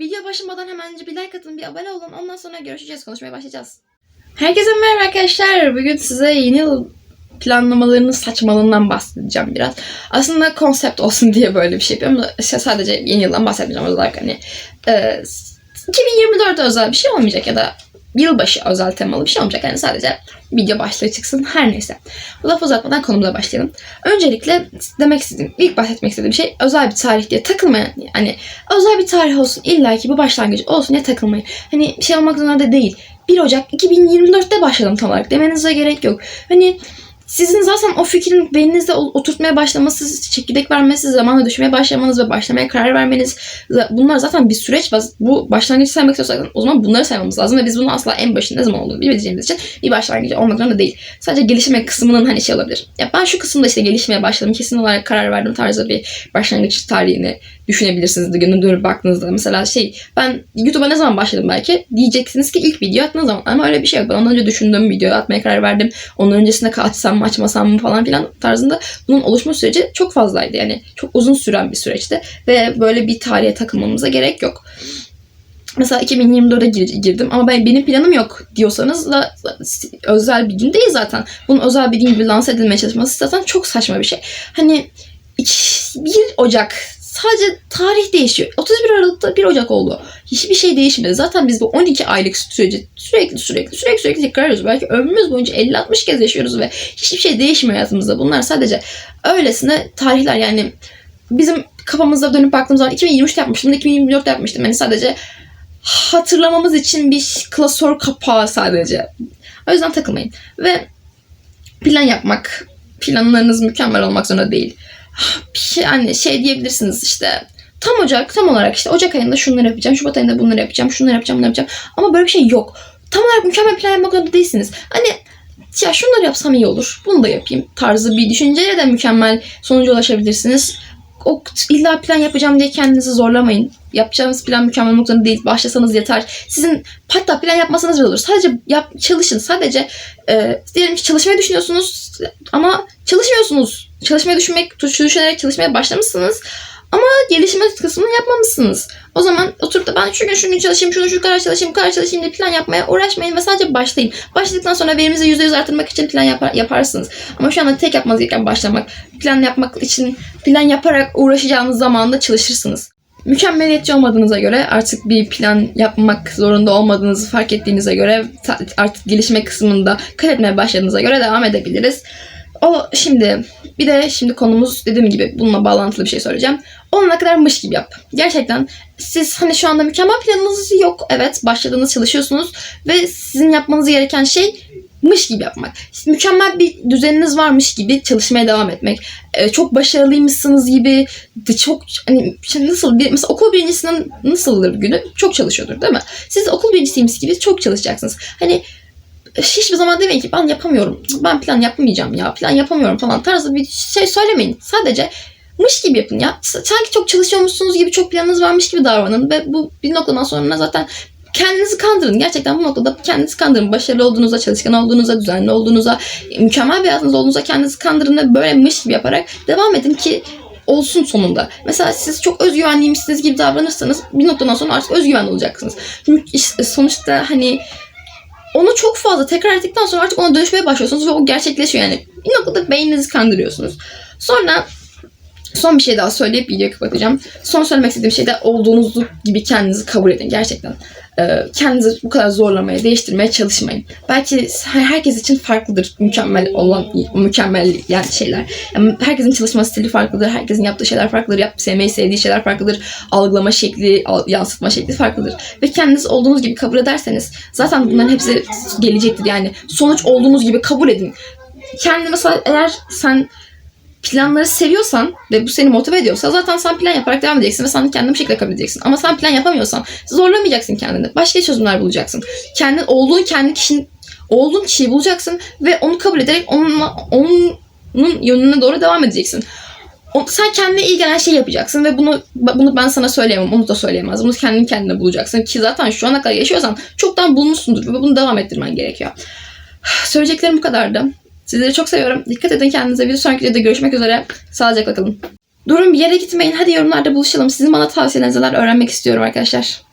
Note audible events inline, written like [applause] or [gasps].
Video başlamadan hemen bir like atın, bir abone olun. Ondan sonra görüşeceğiz, konuşmaya başlayacağız. Herkese merhaba arkadaşlar. Bugün size yeni yıl planlamalarının saçmalığından bahsedeceğim biraz. Aslında konsept olsun diye böyle bir şey yapıyorum işte sadece yeni yıldan bahsetmeyeceğim olarak hani e, 2024'e özel bir şey olmayacak ya da yılbaşı özel temalı bir şey olmayacak. Yani sadece video başlığı çıksın her neyse. Bu lafı uzatmadan konumuza başlayalım. Öncelikle demek istediğim, ilk bahsetmek istediğim şey özel bir tarih diye takılmayan yani özel bir tarih olsun illa ki bu başlangıç olsun diye takılmayın. Hani şey olmak zorunda da değil. 1 Ocak 2024'te başladım tam olarak demenize gerek yok. Hani sizin zaten o fikrin beyninizde oturtmaya başlaması, çekirdek vermesi, zamanla düşmeye başlamanız ve başlamaya karar vermeniz bunlar zaten bir süreç. Bu başlangıcı saymak istiyorsak o zaman bunları saymamız lazım ve biz bunu asla en başında ne zaman olduğunu bilmeyeceğimiz için bir başlangıcı olmak zorunda değil. Sadece gelişme kısmının hani şey olabilir. Ya ben şu kısımda işte gelişmeye başladım, kesin olarak karar verdim tarzı bir başlangıç tarihini düşünebilirsiniz de gönül dönüp baktığınızda. Mesela şey ben YouTube'a ne zaman başladım belki diyeceksiniz ki ilk video attığınız zaman ama öyle bir şey yok. Ben ondan önce düşündüğüm videoyu atmaya karar verdim. Onun öncesinde açsam mı açmasam mı falan filan tarzında bunun oluşma süreci çok fazlaydı. Yani çok uzun süren bir süreçti ve böyle bir tarihe takılmamıza gerek yok. Mesela 2024'e gir- girdim ama ben benim planım yok diyorsanız da özel bir gün değil zaten. Bunun özel bir gün gibi lanse edilmeye çalışması zaten çok saçma bir şey. Hani 1 Ocak Sadece tarih değişiyor. 31 Aralık'ta 1 Ocak oldu. Hiçbir şey değişmedi. Zaten biz bu 12 aylık süreci sürekli sürekli sürekli sürekli tekrar ediyoruz. Belki ömrümüz boyunca 50-60 kez yaşıyoruz ve hiçbir şey değişmiyor hayatımızda. Bunlar sadece öylesine tarihler yani bizim kafamızda dönüp baktığımız zaman 2023'te yapmıştım, 2024'te yapmıştım. Yani sadece hatırlamamız için bir klasör kapağı sadece. O yüzden takılmayın. Ve plan yapmak, planlarınız mükemmel olmak zorunda değil [gasps] yani şey diyebilirsiniz işte tam Ocak tam olarak işte Ocak ayında şunları yapacağım, Şubat ayında bunları yapacağım, şunları yapacağım, bunları yapacağım. Ama böyle bir şey yok. Tam olarak mükemmel plan yapmak zorunda değilsiniz. Hani ya şunları yapsam iyi olur, bunu da yapayım tarzı bir düşünceyle de mükemmel sonuca ulaşabilirsiniz. O illa plan yapacağım diye kendinizi zorlamayın. Yapacağınız plan mükemmel olmak zorunda değil. Başlasanız yeter. Sizin hatta plan yapmasanız bile olur. Sadece yap, çalışın. Sadece e, diyelim ki çalışmayı düşünüyorsunuz ama çalışmıyorsunuz. Çalışmayı düşünmek, düşünerek çalışmaya başlamışsınız. Ama gelişme kısmını yapmamışsınız. O zaman oturup da ben şu gün şu gün çalışayım, şunu şu kadar çalışayım, bu kadar çalışayım diye plan yapmaya uğraşmayın ve sadece başlayın. Başladıktan sonra verimizi %100 artırmak için plan yapar, yaparsınız. Ama şu anda tek yapmanız gereken başlamak. Plan yapmak için plan yaparak uğraşacağınız zamanda çalışırsınız. Mükemmeliyetçi olmadığınıza göre artık bir plan yapmak zorunda olmadığınızı fark ettiğinize göre artık gelişme kısmında kat etmeye başladığınıza göre devam edebiliriz. O şimdi bir de şimdi konumuz dediğim gibi bununla bağlantılı bir şey söyleyeceğim. Olana kadar mış gibi yap. Gerçekten siz hani şu anda mükemmel planınız yok. Evet başladığınız çalışıyorsunuz ve sizin yapmanız gereken şey mış gibi yapmak. Mükemmel bir düzeniniz varmış gibi çalışmaya devam etmek. Ee, çok başarılıymışsınız gibi çok hani nasıl bir mesela okul birincisinin nasıldır günü? Çok çalışıyordur değil mi? Siz okul birincisiymiş gibi çok çalışacaksınız. Hani hiçbir zaman demeyin ki ben yapamıyorum. Ben plan yapmayacağım ya. Plan yapamıyorum falan tarzı bir şey söylemeyin. Sadece mış gibi yapın ya. Sanki çok çalışıyormuşsunuz gibi çok planınız varmış gibi davranın ve bu bir noktadan sonra zaten kendinizi kandırın. Gerçekten bu noktada kendinizi kandırın. Başarılı olduğunuza, çalışkan olduğunuza, düzenli olduğunuza, mükemmel bir hayatınız olduğunuza kendinizi kandırın ve böyle mış gibi yaparak devam edin ki olsun sonunda. Mesela siz çok özgüvenliymişsiniz gibi davranırsanız bir noktadan sonra artık özgüven olacaksınız. Çünkü sonuçta hani onu çok fazla tekrar ettikten sonra artık ona dönüşmeye başlıyorsunuz ve o gerçekleşiyor yani. Bir noktada beyninizi kandırıyorsunuz. Sonra son bir şey daha söyleyip videoyu kapatacağım. Son söylemek istediğim şey de olduğunuz gibi kendinizi kabul edin gerçekten. Ee, kendinizi bu kadar zorlamaya, değiştirmeye çalışmayın. Belki herkes için farklıdır mükemmel olan, mükemmel yani şeyler. Yani herkesin çalışma stili farklıdır, herkesin yaptığı şeyler farklıdır, yap, sevmeyi sevdiği şeyler farklıdır, algılama şekli, yansıtma şekli farklıdır. Ve kendiniz olduğunuz gibi kabul ederseniz zaten bunların hepsi gelecektir. Yani sonuç olduğunuz gibi kabul edin. Kendi mesela eğer sen planları seviyorsan ve bu seni motive ediyorsa zaten sen plan yaparak devam edeceksin ve sen kendini bu şekilde kabul edeceksin. Ama sen plan yapamıyorsan zorlamayacaksın kendini. Başka çözümler bulacaksın. Kendin olduğun kendi kişinin olduğun kişiyi bulacaksın ve onu kabul ederek onunla onun yönüne doğru devam edeceksin. Sen kendine iyi gelen şey yapacaksın ve bunu bunu ben sana söyleyemem, onu da söyleyemez. Bunu kendin kendine bulacaksın ki zaten şu ana kadar yaşıyorsan çoktan bulmuşsundur ve bunu devam ettirmen gerekiyor. [sighs] Söyleyeceklerim bu kadardı. Sizleri çok seviyorum. Dikkat edin kendinize. Bir sonraki videoda görüşmek üzere. Sağlıcakla kalın. Durun bir yere gitmeyin. Hadi yorumlarda buluşalım. Sizin bana tavsiyelerinizi öğrenmek istiyorum arkadaşlar.